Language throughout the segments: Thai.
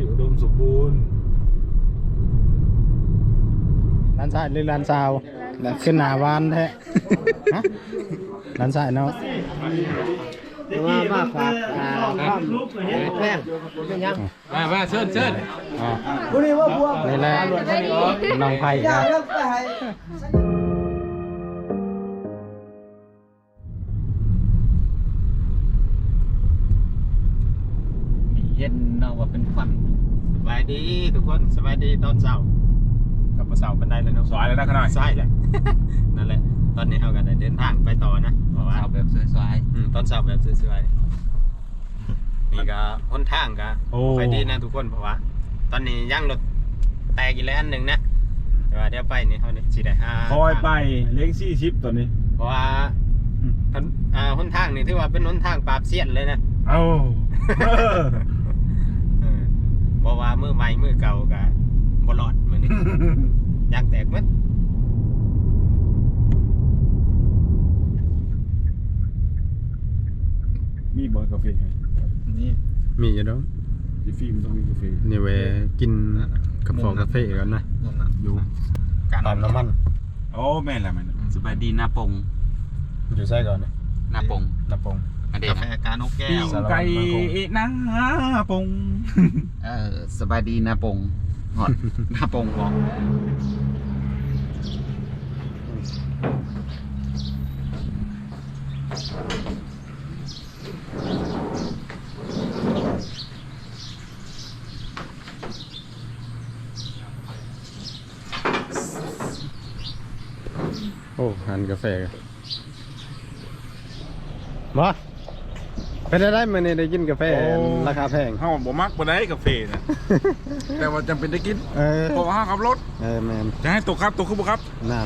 ที่อุดมสมบูรณ์ร้านชายหรือร้านสาวขึ้นหนาวานแท้ฮะร้านชายเนาะว่ามาฝากอ่าข้ามแป้งเป็นยังมามาเชิญเชิญอ๋อกูนี่ว่าบวกนี่แหละน้องไผ่ครับ เย็นเนาะว่าเป็นควันสบายดีทุกคนสบายดีตอนเช้ากับเช้าเป็นได้เลยเนาะสวยแล้วนะขนาดใช่แหละ นั่นแหละ ตอนนี้เอากันได้เดินทางไปต่อนะเพราะว่า สาวแบบสวยอืมตอนเช้าแบบสวยๆนี่ก็หนทางก็โอ้ ไปดีนะทุกคนเพราะว่า ตอนนี้ย่างรถแตกอีกแล้วอันหนึ่งนะแต่ว่าเดี๋ยวไปนี่เขาเนี่ยสิได้ห้าคอยไปเลี้ยงซี่ชิปตอนนี้ เพราะว่าอืมถนอ่าหนทางนี่ถือว่าเป็นหนทางปราบเสี้ยนเลยนะ เอ้าเออ บอกว่ามือใหม่มือเก่ากับบลอดเหมือนนี้อยากแตกหมั้มีบอยกาแฟไหมๆนี่มีอยู่เนาะที่ฟิล์มต้องมีกาแฟนี่เวกินกาแฟกาแฟกันนะนั่นน่ะอยู่ปั๊มน้ำมันโอ้แม่นแหละแม่นสบายดีหน้าปงอยู่ใช่ก่อนเนี่ยหน้าปงนาปงอัน เดียกาแฟกานกแก้ปิ้งวไก่นะปงเออสบายดีหน้าปงหอดหน้าปงบอกโอ้หันกาแฟกันมา เป็นอะไรมาเนี่ยได้กินกาแฟราคาแพง เฮาบ่มักบ่ได้กาแฟนะแต่ว่าจำเป็นได้กินเออ เพราะว่าเฮาขับรถเออแมนจะให้ตกครับตกคือบ่ครับน่า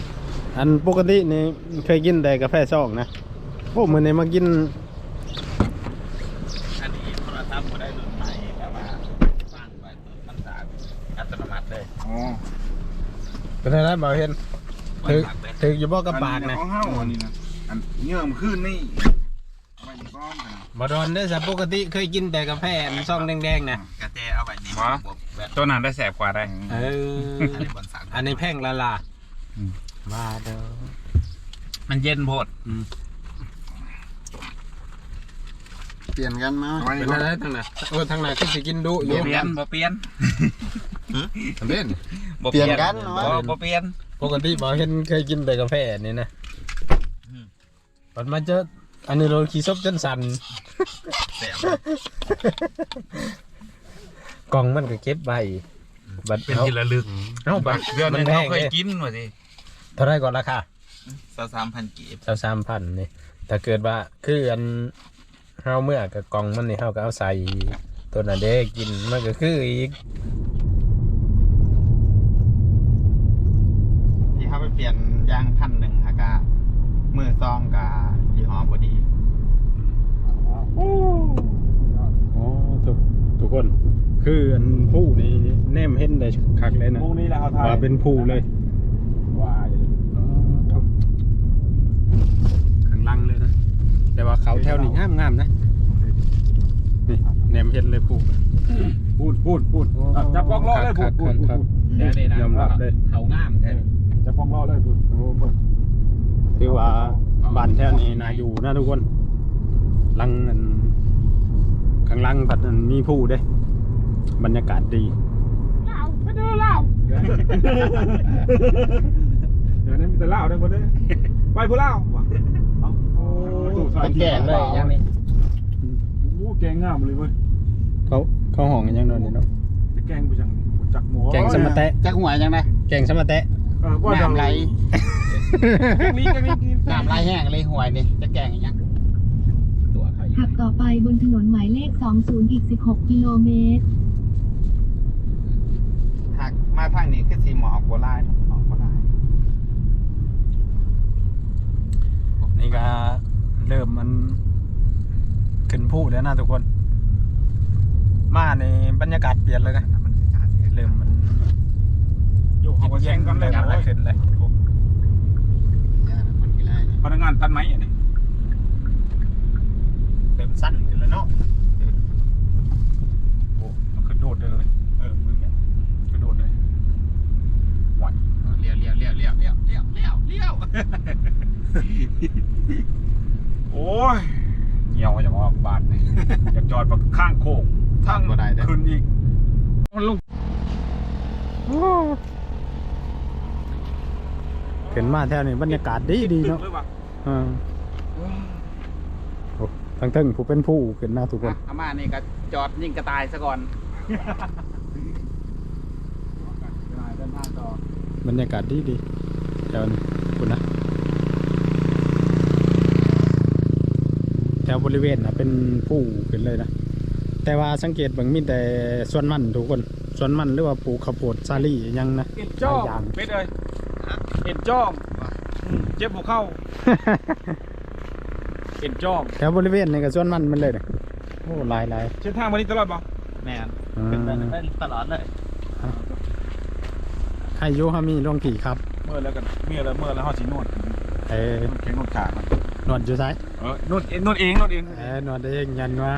อันปกตินี่เคยกินแต่กาแฟซองนะโอ้มือนี้มากิน อันนี้โทรศัพท์ก็ได้รุ่นใหม่แต่ว่าสร้างไว้มันสะอาดอัตโนมัติเลยอ๋อเป็นอะไรบ่าวเห็นถือถืออยู่บ่กระปากอันะของเฮาอันนี้นะอันเงื่อมนขึ้นนี่ไม่มี ก้อนนะบ่โดนได้อสัปกติเคยกินแต่กาแฟอันซองแดงๆนะกระเตเอาไว้นี่วะบวกแบบตัวนั้นได้แสบกว่าได้ เอออันนี้บนสั่งอันนี้แพงละลาอืมว่าเด้อมันเย็นโพดเปลี่ยนกันมาเอาไว้เป็นนี่ก่ออะนไรทางไหนเออทางไหนก็สิกินดุอยู่บ่เปลี่ยนบ่เปลี่ยนทำเล่นบ่เปลี่ยนกันบ่เนาะบ่เปลี่ยนปกติบ่าวเห็นเคยกินแต่กาแฟอันนี้นะมันมาเจอ อันนี้โรยขี้ซบจนสั่นแสบกล่องมันก็เก็บไว้บัดเป็นที่ระลึกเอ้าบัดเดือนมันึนงแพเขางเคเลยยกินว่าสิเท่าไรก่อนราคาสามสามพันกีบเท่าสามพันนี่ถ้าเกิดว่าคืออันเฮาเมื่อกับกล่องมันนี่เฮาก็เอาใส่ตัวนั้นเด้กินมันก็คืออีกที่เขาไปเปลี่ยนยางพันหนึ่งฮะกะมือซองกะยี่ห้อบดี โอ้ทุกทุกคน คืออันผู้นี่แนมเห็นได้คักเลยนะพรุ่งนี้แหละเอาถ่ายว่าเป็นผู้เลยว้ายข้างล่างเลยนะ แต่ว่าเขาแถวนี้งามงามๆนะนี่แนมเห็นเลยผู้พูดพูดพูดอะจับกล้องล้อเลยพูดพูดพูดพูดยอมรับเลย เขางามแท้จับกล้องล้อเลยพูดโอ้พูด คือว่าบ้านแถวนี้นาอยู่นะทุกคนห ลังอันข้างหล่างผัดอันมีผู้เด้ บรรยากาศดีเดี๋ยวนี้มีแต่เหล้าได้หมดเลยไปผู้เหล้าว่ะเอาโอ้ตู้ใส่เป็นแก่เลยยังนี่โอ้แกงงามเลยเว้ยเขาเขาห้องกันยังนอนนี่เนาะจะแกงไปจังจักหมูแกงสมะแตะจักหัวยังไงแกงสมะแตะเออว่าจะน้ำไหลแกงนี้แกงนี้กินน้ำไหลแห้งเลยหวยนี่จะแกงอีกยัง ตัวเขาอยู่ขับต่อไปบนถนนหมายเลข 20 อีก 16 กิโลเมตรหักมาทางนี้คือสีหมอกโบราณหมอกโบราณนี่ก็เริ่มมันขึ้นผู้แล้วนะทุกคน มาในบรรยากาศเปลี่ยนเลยนะเริ่มมันอยู่เขาก็แย่งกันเลยเริ่มโอ้แล้วยขึ้นเลยมันกี่ไรพนักงานตัดไหมอันนี้เริ่ม สั้นขึ้นแล้วเนาะโอ้มันกระโดดเลย เออมือเนี้ยกระโดดเลยหวัดเลี้ยวเลี้ยวเลี้ยวเลี้ยวเลี้ยวเลี้ยวเลี้ยวเลี้ยวโอ้ยเหี่ยวจะบอกบาดเลยจะจอดแบข้างโค้งทั้งขึ้นอีกลงเห็นมาแถวนี้บรรยากาศดีดีเนาะอ่า เลยว่ะอ่าโอ้ทั้งทึ่งผู้เป็นผู้ขึ้นหน้าทุกคน อาม่านี่ก็จอดยิงกระต่ายซะก่อนเดินทางต่อบรรยากาศดีดีแถวนี้คุณนะ แถวบริเวณนะเป็นผู้ขึ้นเลยนะ แต่ว่าสังเกตเบางมีแต่ส่วนมันทุกคนส่วนมันหรือว่าปลูกข้าวโพดซาลี่ยังนะเอ็นจ้องหลายอย่างเป็ดเลยเอ็นจ้องอืมเจ็บหัวเข่า เอ็นจ้องแถวบริเวณนี่ก็ส่วนมันมันเลยนะโอ้หลายหลายเส้นทางวันนี้ตลอดป่ะแม่นอ่าขึ้นไปได้ตลอดเลยใครอยุฮามีลงกี่ครับ เมื่อแล้วกันเมื่อแล้วเมื่อแล้วห่อสีนวดเอ้ยนวดแข้งนวดขามันนวดอยู่ไสเออนวดเองนวดเองนวดเองเอ้ยนวดเองยันวะ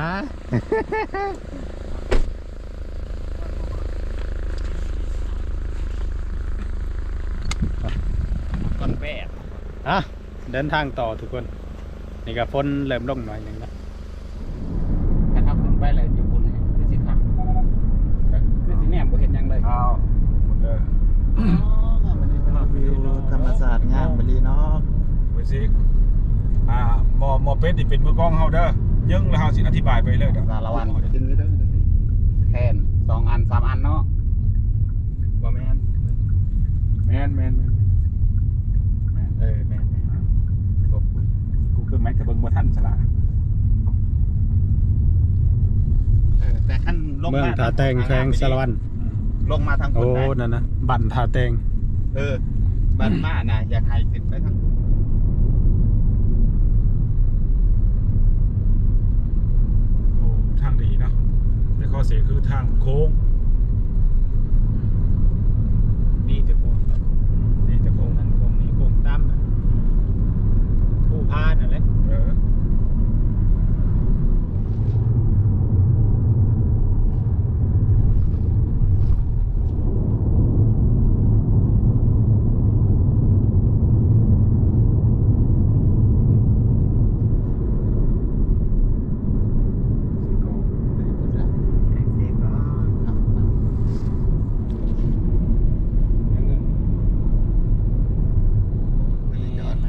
ก้อนแปดอะเดินทางต่อทุกคน นี่ก็ฝนเริ่มลงหน่อยหนึ่งนะถ้าทับขึ้นไปเลยอยู่บนนี่คือสิครับคือสิแนมบ่เห็นหยังเลยอ้าวหมดเลยวันนี้เป็นวิวธรรมศาสตร์งามบรีเนาะไปสิอ่าหมอหมอเป็ดนี่เป็นมือกล้องเฮาเด้อยังแล้วเฮาสิอธิบายไปเลยเด้อสารวัตรกินไว้เด้อแทนสองอันสามอันเนาะบ่แม่น แมนแมนแมนแมน เออแม่นแม่นขอบคุณ กูคือแม็กกับเบิ้งบ่ทันสละ เออแต่ขั้นลง เมือง มาท่าแตงแขวงสารวัน ลงมาทางโอ้คนไหนนั่นนะ บันท่าแตง เออบ้านมาน่ะอยากให้ขึ้นไปทางคุณโอ้ทางดีเนาะแต่ข้อเสียคือทางโค้งนี่แต่โค้งนี่แต่โค้ง นั่นคงนี้คงตามนะผู้พานนั่นแหละ เออ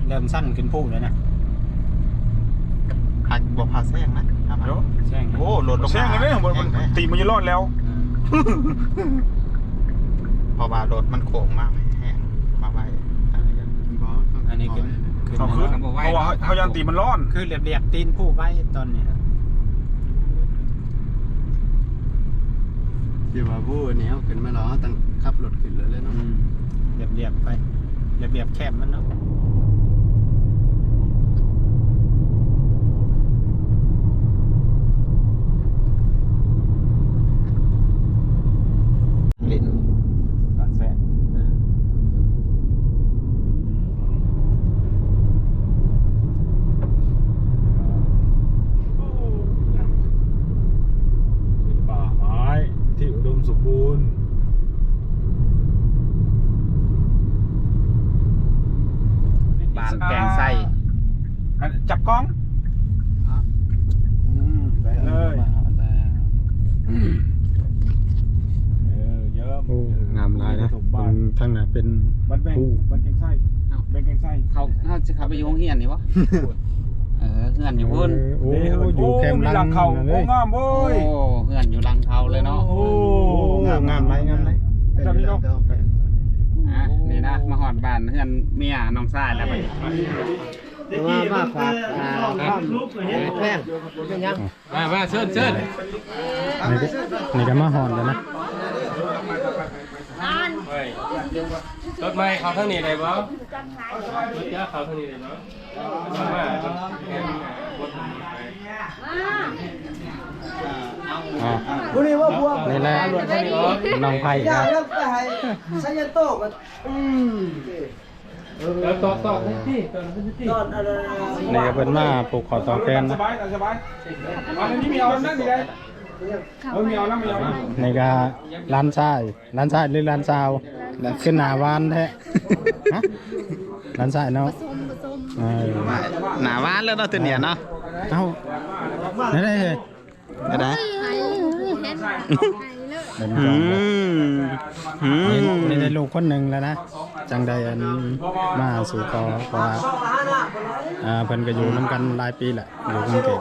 เริ่มสั้นขึ้นผู้แล้วนะหักบ่พาแซงนะเดี๋ยวแช่งนะโอ้หล่นลงมาแช่งกันเลยมันมันตีมันจะรอดแล้วเพราะว่ารถมันโค้งมากแห้งมาไว้อันนี้ก็อันนี้ขึ้นขึ้นเขาคืนแล้วเพราะว่าเขายันตีมันร้อน คือเรียบๆตีนผู้ไว้ตอนนี้ที่ว่าผู้แนวขึ้นมาเนาะตั้งขับรถขึ้นเลยเลยเนาะอืมเรียบๆไปเรียบๆแคบมันเนาะ ลิ้น ตัดแซ่ป่าไม้ที่อุดมสมบูรณ์ บาน แกงไส้อันจับกล้องอืมไปเลยเออเยอะโอ้งามหลายนะสมบัติทั้งน่ะเป็นบันแบงผู้บันแกงไส้แบงแกงไส้เขาเขาจะเข้าไปอยู่โรงเรียนนี่วะเออเฮือนอยู่พุ่นโอ้เด้ออยู่แคมป์โมีหลังเขานั่นเลโอ้ยงามเว้โอ้ย เฮือนอยู่หลังเขาเลยเนาะโอ้ งามงามไรงามไรเป็นเรื่องเดิมไปอะนี่นะมาหอดบ้านเฮือนเมียน้องชายแล้วไปแต่ว่ามาฝากอ่าข้ามแป้งเป็นยังมามาเชิญเชิญนี่ก็นี่ก็มาหอนแล้วนะรถไม้เขาทางนี้ได้บ่รถยาเขาทางนี้ได้บ่มาเห็นรถอ๋อ ผู้นี้ว่าพวกนี่แหละน้องไผ่อยารับแล้วไปให้สัญญาโตกันอืมแล้วต่อต่อที่ต่อที่ตอนอะไรนี่ก็เป็นมาปลูกขอต่อแกนสนะบายสบายอันนี้มีเอานั่นดีเลยเออมีเอานั่นมีเอานั่นนี่ก็ร้านชายร้านชายหรือร้านสาวขึ้นหน้าวานแท้ฮะร้านชายเนาะเออหนาบ้านแล้วเนาะตัวเนี้ยเนาะ เอ้าไหนได้เลยก็ได้เป็นอืจองมอืนี่มนี่ได้ลูกคนหนึ่งแล้วนะ จังใดอันมาสู่กอเพราะว่าอ่าเพิ่นก็อยู่นํกันหลายปีแหละอยู่กรุงเทพ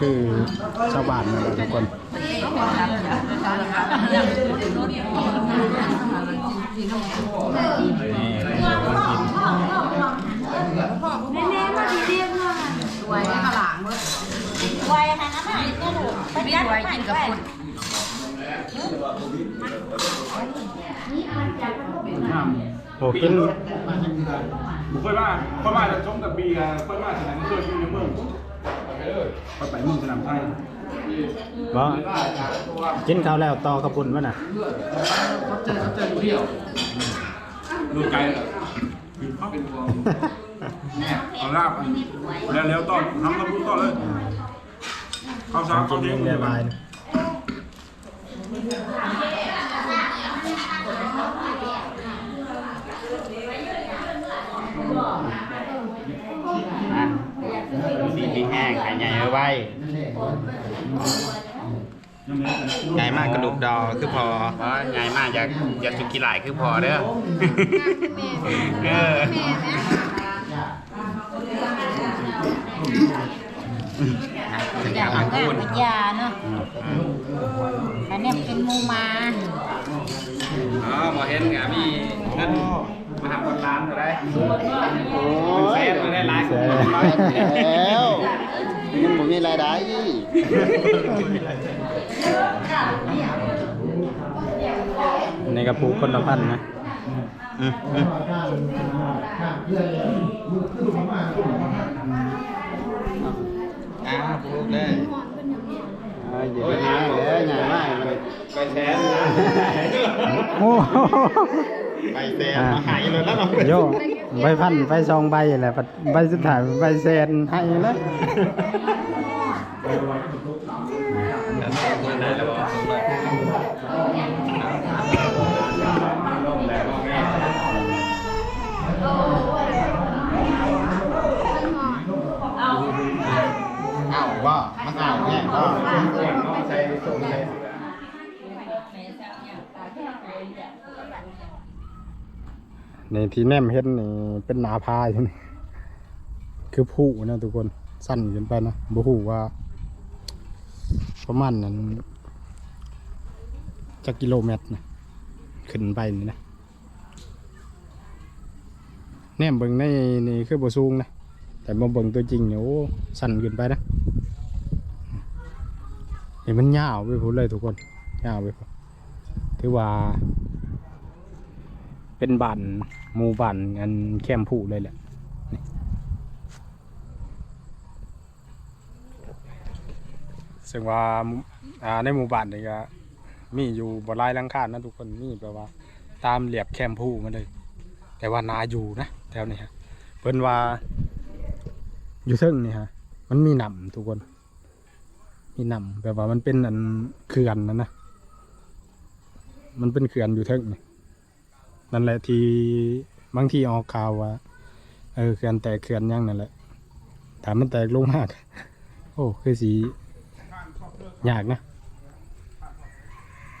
คือชาวบ้านนั่นแหละทุกคนนี่เดี๋ยวเรากินไวขนาดนั้นไหนก็ถูกไปยัดไปกินกับคนโอ้กินบุค่อยมาค่อยมาจะชมกับบีกันค่อยมาสนามเชื่อที่เมือง ไปไปเมืองสนามไทยบ่กินข้าวแล้วต่อขบุญวะน่ะดูไกลเลยเอาลาบแล้วแล้วต้อนทำกระพุ้นต้อนเลยข้าวเช้ากิข้าวนเที่ยงเรียบร้อยนะอะดีมีแห้งหายใหญ่เอา ไว้ใหญ่มากกระดูกดอคือพอเพราะใหญ่มากอยากอยากสุกิหลายคือพอเด้อเอออยากเอางานเป็นยาเนาะอันนี้เป็นมูมาอ๋อหมอเห็นกะมีเงินมาหาคนร้านก็ได้โอ้ยมาได้หลายคนแล้ว มันบ่มีรายได้ในกระปุกคนละพันนะอืมอืมอ่าปลูกได้อ่าอยู่ที่นี่เลยใหญ่มากเลย ไปแทนนะ โอ้โห ไปเต็มมาหายเลยแล้วเนาะโยใบพันใบซองใบแหละปัดใบสุดท้ายใบแซนให้แล้ว นที่แนมเห็นนี่เป็นหนาพาอยู่นี่คือผู้นะทุกคนสั้นขึ้นไปนะบ่ฮู้ว่าประมาณนั้นจักกิโลเมตรนะขึ้นไปนี่นะแนมเบิ่งในนี่คือบ่สูงนะแต่มาเบิ่งตัวจริงเนี่ยโอ้สั้นขึ้นไปนะนี่มันยาวไปพูดเลยทุกคนยาวไปพูดถือว่า เป็นบ้านหมู่บ้านอันแคมผู้เลยแหละซึ่งว่าในหมู่บ้านนี่ก็มีอยู่บ่หลายลังคานะทุกคนมีแปลว่า ตามเหลียบแคมผู้มาเลย แต่ว่านาอยู่นะแถวนี้ฮะเพิ่นว่า อยู่เทิงนี่ฮะ มันมีหนำทุกคน มีหนำแบบว่ามันเป็นอันเขื่อนนะนะมันเป็นเขื่อนอยู่เทิงนี่ นั่นแหละที่บางทีออกข่าวว่าเออเขื่อนแตกเขื่อนยังนั่นแหละถามมันแตกลงมาก โอ้คือสียากนะ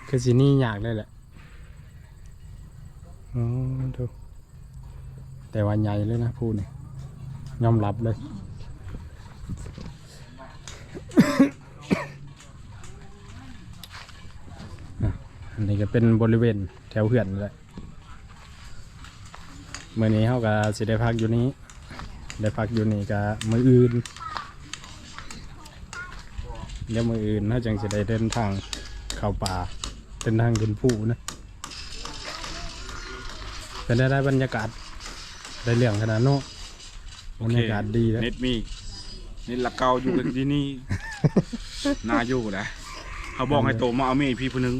คือสีนี่ยากเลยแหละโอ้ดูแต่ว่าใหญ่เลยนะพูดนี่ยอมรับเลยอันนี้ก็เป็นบริเวณแถวเขื่อนเลย มื่อนี้เขาก็สิได้พักอยู่นี้ได้พักอยู่นี่ก็มืออื่นเดี๋ยวมืออื่นเขาจังสิได้เดินทางเข้าป่าเดินทางขึ้นภูนะเป็นได้ได้บรรยากาศได้เรื่องขนาดเนาะบรรยากาศดีแล้วเน็ตมีเน็ตละเกาอยู่กันที่นี่ นาอยู่นะเขาบอกให้โตมาเอาเมย์พี่ผู้หนึง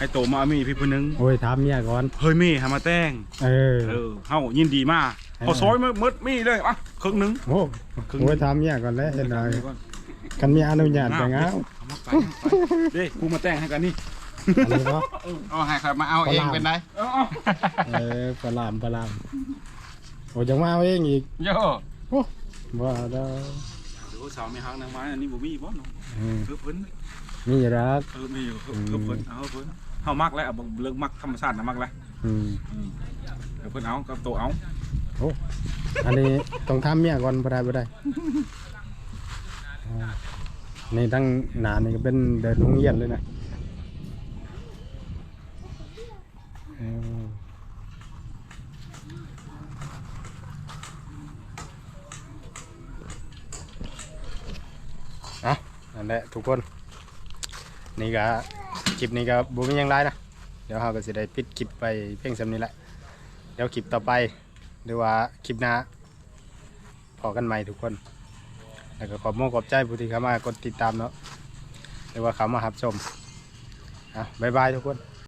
ให้โตมาเอาเมย์พี่ผู้หนึงโอ้ยถามเมียก่อน เฮ้ยเมย์หามาแต่งเออ เออเฮายินดีมากเออเขาซอยมาหมดมีเลยอะครึ่งหนึง โอ้โอ้ยถามเมียก่อนแล้วเห็นหน่อยกันมีอนุญาตแต่งเอาเอามาไปเด้กูมาแต่งให้กันนี่อันนี้ก็เอาให้ใครมาเอาเองเป็นไรเอาเอาเออปลาลามปลาลามโอ้จังมาเอาเองอีกโยโอ้ว่าได้เดี๋ยวสาวไม่ฮักนางไม้อันนี้บ่มีบ่น้องอืมเพิ่นเพิ่นมีรัก เออมีอยู่เพิ่นเพิ่นเพิ่นเอาเพิ่น เฮามักแล้วเอาเลิกมักธรรมชาตินะมักแล้วอืมเดี๋ยวเพิ่นเอากับโตเอาโอ้อันนี้ต้องทำเมียก่อนบ่ได้บ่ได้อ่านี่ตั้งหนานี่ก็เป็นเดินโรงเรียนเลยนะเออเอานั่นแหละทุกคน นี่ก็ คลิปนี้ก็บ่มีหยังไรนะ เดี๋ยวเราก็สิได้ปิดคลิปไปเพียงสำนี้แหละ เดี๋ยวคลิปต่อไป หรือว่าคลิปหน้าพอกันใหม่ทุกคน แล้วก็ขอบมขอบใจผู้ที่เข้ามากดติดตามเนาะหรือว่าเขามาหับชมอะบ๊ายบายทุกคน